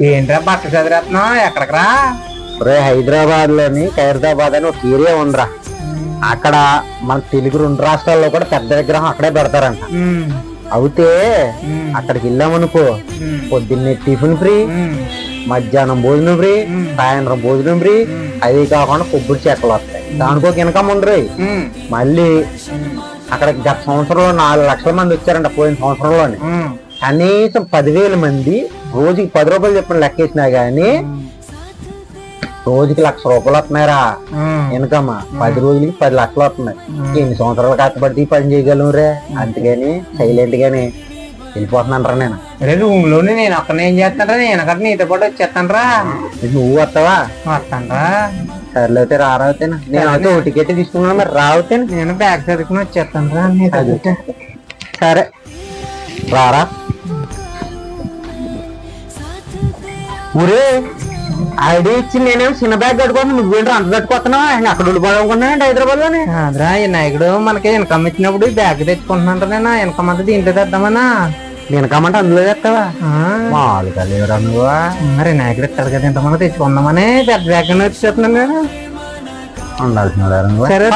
ఏంట్రా బట్ట చదివేస్తున్నావు? ఎక్కడికి రా? హైదరాబాద్లోని ఖైరదాబాద్ అని ఒక ఏరియా ఉందిరా. అక్కడ మన తెలుగు రెండు రాష్ట్రాల్లో కూడా పెద్ద విగ్రహం అక్కడే పెడతారంట. అయితే అక్కడికి వెళ్ళామనుకో పొద్దున్నే టిఫిన్ ఫ్రీ మధ్యాహ్నం భోజనం ఫ్రీ. సాయంత్రం భోజనం ఫ్రీ అది కాకుండా కొబ్బరి చెక్కలు వస్తాయి. దానికి ఇన్కమ్ ఉండరు మళ్ళీ అక్కడ గత సంవత్సరంలో నాలుగు లక్షల మంది వచ్చారంట పోయిన సంవత్సరంలోనే. కనీసం పదివేల మంది రోజుకి పది రూపాయలు చెప్పిన లెక్కేసినా గానీ రోజుకి లక్ష రూపాయలు వస్తున్నాయిరా. ఉమ్. ఇన్కమ్ పది రోజులకి పది లక్షలు వస్తున్నాయి. ఎన్ని సంవత్సరాలు కష్టపడితే పని చేయగలం రే అందుకని సైలెంట్ గాని వెళ్ళిపోతున్నాను రా నేను. అరే రూమ్లోనే నేను ఒక్కనే ఏం చేస్తానరా నేను అక్కడ నీతో పాటు వచ్చేస్తానరా. నువ్వు వస్తావా? వస్తానరా. సర్లేతే రారావుతేనా నేను అయితే ఓ టికెట్ తీసుకున్నాను మరి రావుతేనా. నేను బ్యాగ్ చదువుకుని అది. పాటు. సరే. రారా. ఊరే ఐడి ఇచ్చి నేనేం చిన్న బ్యాగ్ కట్టుకోను నువ్వేంటో అంత కట్టుకోతున్నావు అక్కడ ఉండిపోవాలనుకున్నా హైదరాబాద్లోనే కాదురా ఈ నాయకుడు మనకి ఇన్కమ్ ఇచ్చినప్పుడు ఈ బ్యాగ్ తెచ్చుకుంటున్నాను నేను ఇన్కమ్ అంతా దీంట్లో తెద్దామన్నా నేను కమ్మంటే అందులో చేస్తావా ఆ, మామూలుగా లేవురా నువ్వు? మరి నాయకుడు ఇస్తాడు కదా ఇంతమంది తెచ్చుకుందామని పెద్ద బ్యాగ్ వచ్చేస్తున్నాను నేను ఉండాల్సిన సరే.